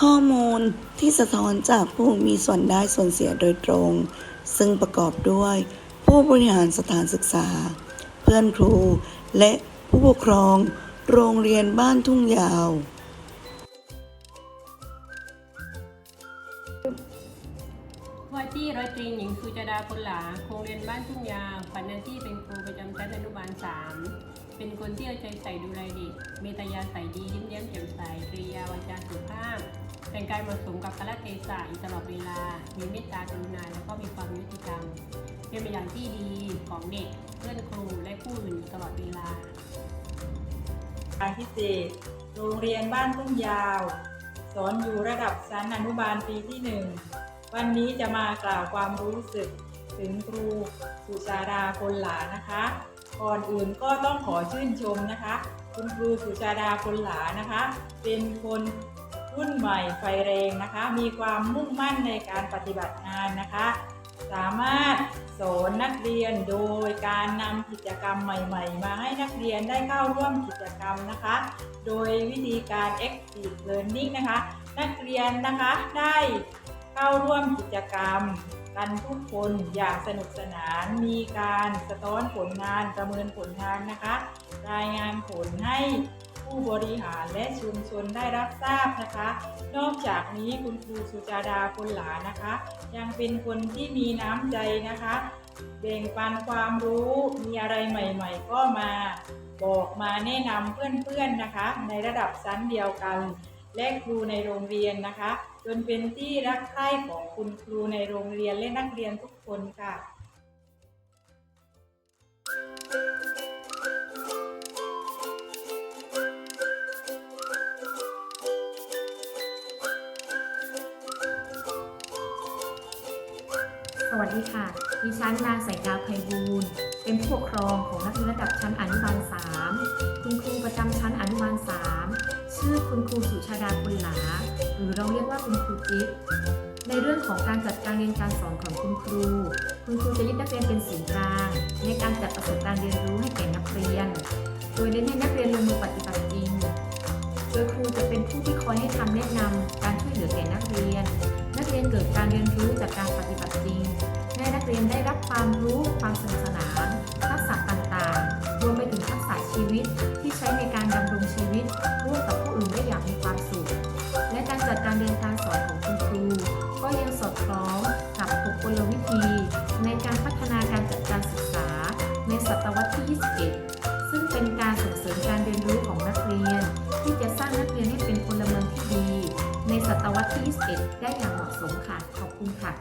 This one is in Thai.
ข้อมูลที่สะท้อนจากผู้มีส่วนได้ส่วนเสียโดยตรง ซึ่งประกอบด้วย ผู้บริหารสถานศึกษา เพื่อนครู และผู้ปกครอง โรงเรียนบ้านทุ่งยาว ว่าที่ร้อยตรีหญิงสุจดาคนหลาโรงเรียนบ้านทุ่งยาวปัจหน้าที่เป็นครูประจำชั้นอนุบาลสามเป็นคนที่เอาใจใส่ดูแลเด็ก เมตยาใส่ดียิ้มแย้มแจ่มใสกริยาวาจาสุภาพ แต่งกายเหมาะสมกับกาลเทศะอยู่ตลอดเวลา มีเมตตากรุณาและก็มีความยุติธรรม เป็นตัวอย่างที่ดีของเด็กเพื่อนครูและผู้อื่นอยู่ตลอดเวลาการพิเศษโรงเรียนบ้านทุ่งยาว สอนอยู่ระดับชั้นอนุบาลปีที่หนึ่งวันนี้จะมากล่าวความรู้สึกถึงครูสุชาดาคนหลานะคะ ก่อนอื่นก็ต้องขอชื่นชมนะคะ คุณครูสุชาดาคนหลานะคะ เป็นคน รุ่นใหม่ไฟแรงนะคะ มีความมุ่งมั่นในการปฏิบัติงานนะคะ สามารถสอนนักเรียนโดยการนำกิจกรรมใหม่ๆ มาให้นักเรียนได้เข้าร่วมกิจกรรมนะคะ โดยวิธีการ active learning นะคะ นักเรียนนะคะได้เข้าร่วมกิจกรรมกันทุกคนอย่างสนุกสนาน มีการสะท้อนผลงานประเมินผลงานนะคะ รายงานผลให้ ผู้บริหารและชุมชนได้รับทราบนะคะ นอกจากนี้คุณครูสุจาดาคนหลานะคะ ยังเป็นคนที่มีน้ำใจนะคะแบ่งปันความรู้มีอะไรใหม่ ๆ ก็มาบอกมาแนะนำเพื่อนๆนะคะ ในระดับชั้นเดียวกัน และครูในโรงเรียนนะคะ จนเป็นที่รักใคร่ของคุณครูในโรงเรียนและนักเรียนทุกคนค่ะ วัสดีค่ะ ดิฉันนางสายดาวไพบูลย์เป็นผู้ปกครองของนักเรียนระดับชั้นอนุบาล 3 คุณครูประจำชั้นอนุบาล 3 ชื่อคุณครูสุชาดาคุณหลา หรือเราเรียกว่าคุณครูจิ๊บ ในเรื่องของการจัดการเรียนการสอนของคุณครู คุณครูจะยึดนักเรียนเป็นศูนย์กลาง ในการจัดประสบการณ์เรียนรู้ให้แก่นักเรียน โดยเน้นให้นักเรียนลงมือปฏิบัติจริง โดยครูจะเป็นผู้ที่คอยให้คำแนะนำการช่วยเหลือแก่นักเรียน รียนเกิดการเรียนรู้จากการปฏิบัติจริงให้นักเรียนได้รับความรู้ความสนุกสนาน ทักษะต่างๆ รวมไปถึงทักษะชีวิตที่ใช้ในการดำรงชีวิตร่วมกับผู้อื่นได้อย่างมีความสุข และการจัดการเรียนการสอนของคุณครู ก็ยังสอดคล้องกับกลวิธี ในการพัฒนาการจัดการศึกษา ในศตวรรษที่ 21 ซึ่งเป็นการส่งเสริมการเรียนรู้ของนักเรียน ที่จะสร้างนักเรียนให้เป็นพลเมืองที่ดี ในศตวรรษที่ 21 ได้อย่าง มค่ะ ขอบคุณค่ะ